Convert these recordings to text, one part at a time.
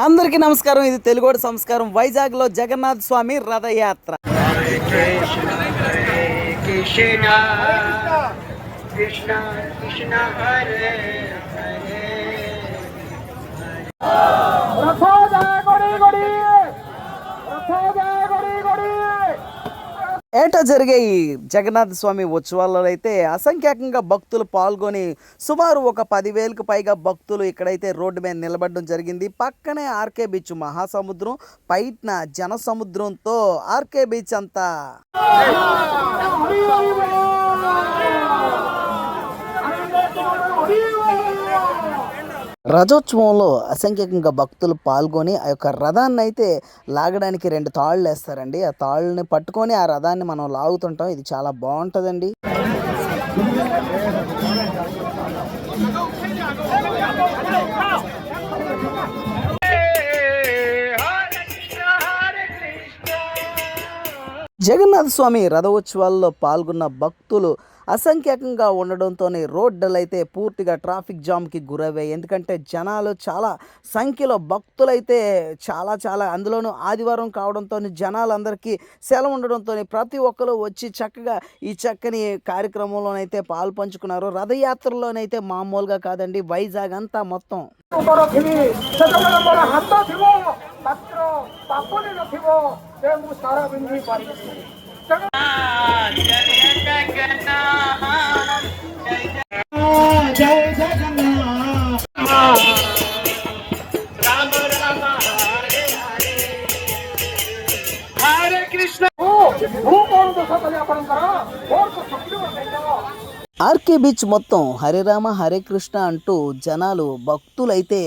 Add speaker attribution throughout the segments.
Speaker 1: అందరికీ నమస్కారం. ఇది తెలుగోడు సంస్కారం. వైజాగ్లో జగన్నాథ్ స్వామి రథయాత్ర.
Speaker 2: కృష్ణ కృష్ణ Krishna,
Speaker 1: ఏటా జరిగే ఈ జగన్నాథ స్వామి ఉత్సవాలలో అయితే అసంఖ్యాకంగా భక్తులు పాల్గొని సుమారు ఒక పదివేలకు పైగా భక్తులు ఇక్కడైతే రోడ్డు మీద నిలబడడం జరిగింది. పక్కనే ఆర్కే బీచ్ మహాసముద్రం పైట్న జన సముద్రంతో ఆర్కే బీచ్ అంతా. రథోత్సవంలో అసంఖ్యకంగా భక్తులు పాల్గొని ఆ యొక్క రథాన్ని అయితే లాగడానికి రెండు తాళ్ళు వేస్తారండి. ఆ తాళ్ళని పట్టుకొని ఆ రథాన్ని మనం లాగుతుంటాం. ఇది చాలా బాగుంటుందండి. జగన్నాథ స్వామి రథోత్సవాల్లో పాల్గొన్న భక్తులు అసంఖ్యాకంగా ఉండడంతోనే రోడ్డులు అయితే పూర్తిగా ట్రాఫిక్ జామ్కి గురయ్యాయి ఎందుకంటే జనాలు చాలా సంఖ్యలో భక్తులైతే చాలా చాలా అందులోనూ ఆదివారం కావడంతో జనాలందరికీ సెలవు ఉండడంతో ప్రతి ఒక్కరు వచ్చి చక్కగా ఈ చక్కని కార్యక్రమంలోనైతే పాలు పంచుకున్నారు. రథయాత్రలోనైతే మామూలుగా కాదండి వైజాగ్ అంతా మొత్తం.
Speaker 3: ବଡ଼
Speaker 1: ఆర్కే బీచ్ మొత్తం హరే రామ హరే కృష్ణ అంటూ జనాలు భక్తులైతే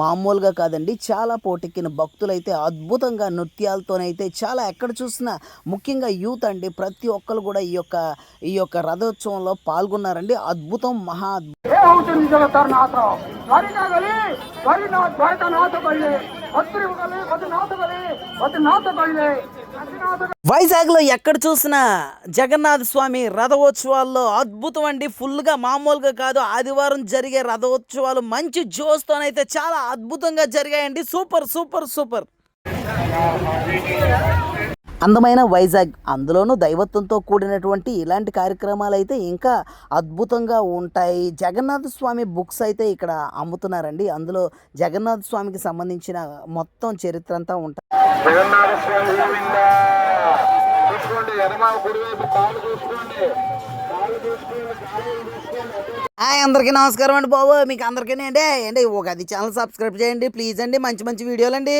Speaker 1: మామూలుగా కాదండి. చాలా పోటెక్కిన భక్తులైతే అద్భుతంగా నృత్యాలతోనైతే చాలా ఎక్కడ చూసినా ముఖ్యంగా యూత్ అండి. ప్రతి ఒక్కరు కూడా ఈ యొక్క ఈ యొక్క రథోత్సవంలో పాల్గొన్నారండి. అద్భుతం మహా అద్భుతం. వైజాగ్లో ఎక్కడ చూసినా జగన్నాథ స్వామి రథోత్సవాల్లో అద్భుతం అండి. ఫుల్గా మామూలుగా కాదు. ఆదివారం జరిగే రథోత్సవాలు మంచి జోస్తోనైతే చాలా అద్భుతంగా జరిగాయండి. Super super super. అందమైన వైజాగ్. అందులోనూ దైవత్వంతో కూడినటువంటి ఇలాంటి కార్యక్రమాలు అయితే ఇంకా అద్భుతంగా ఉంటాయి. జగన్నాథ స్వామి బుక్స్ అయితే ఇక్కడ అమ్ముతున్నారండి. అందులో జగన్నాథ స్వామికి సంబంధించిన మొత్తం చరిత్ర అంతా ఉంటుంది
Speaker 3: జగన్నాథ స్వామి గోవింద చూసుకోండి ఎడమ కుడివైపు కాలు చూసుకోండి. కాలు చూసుకోండి కాలు చూసుకోండి.
Speaker 1: హాయ్ అందరికీ నమస్కారం అండి బాబు. మీకు అందరికీ అండి ఏంటి ఒక అది ఛానల్ సబ్స్క్రైబ్ చేయండి. ప్లీజ్ అండి మంచి మంచి వీడియోలు అండి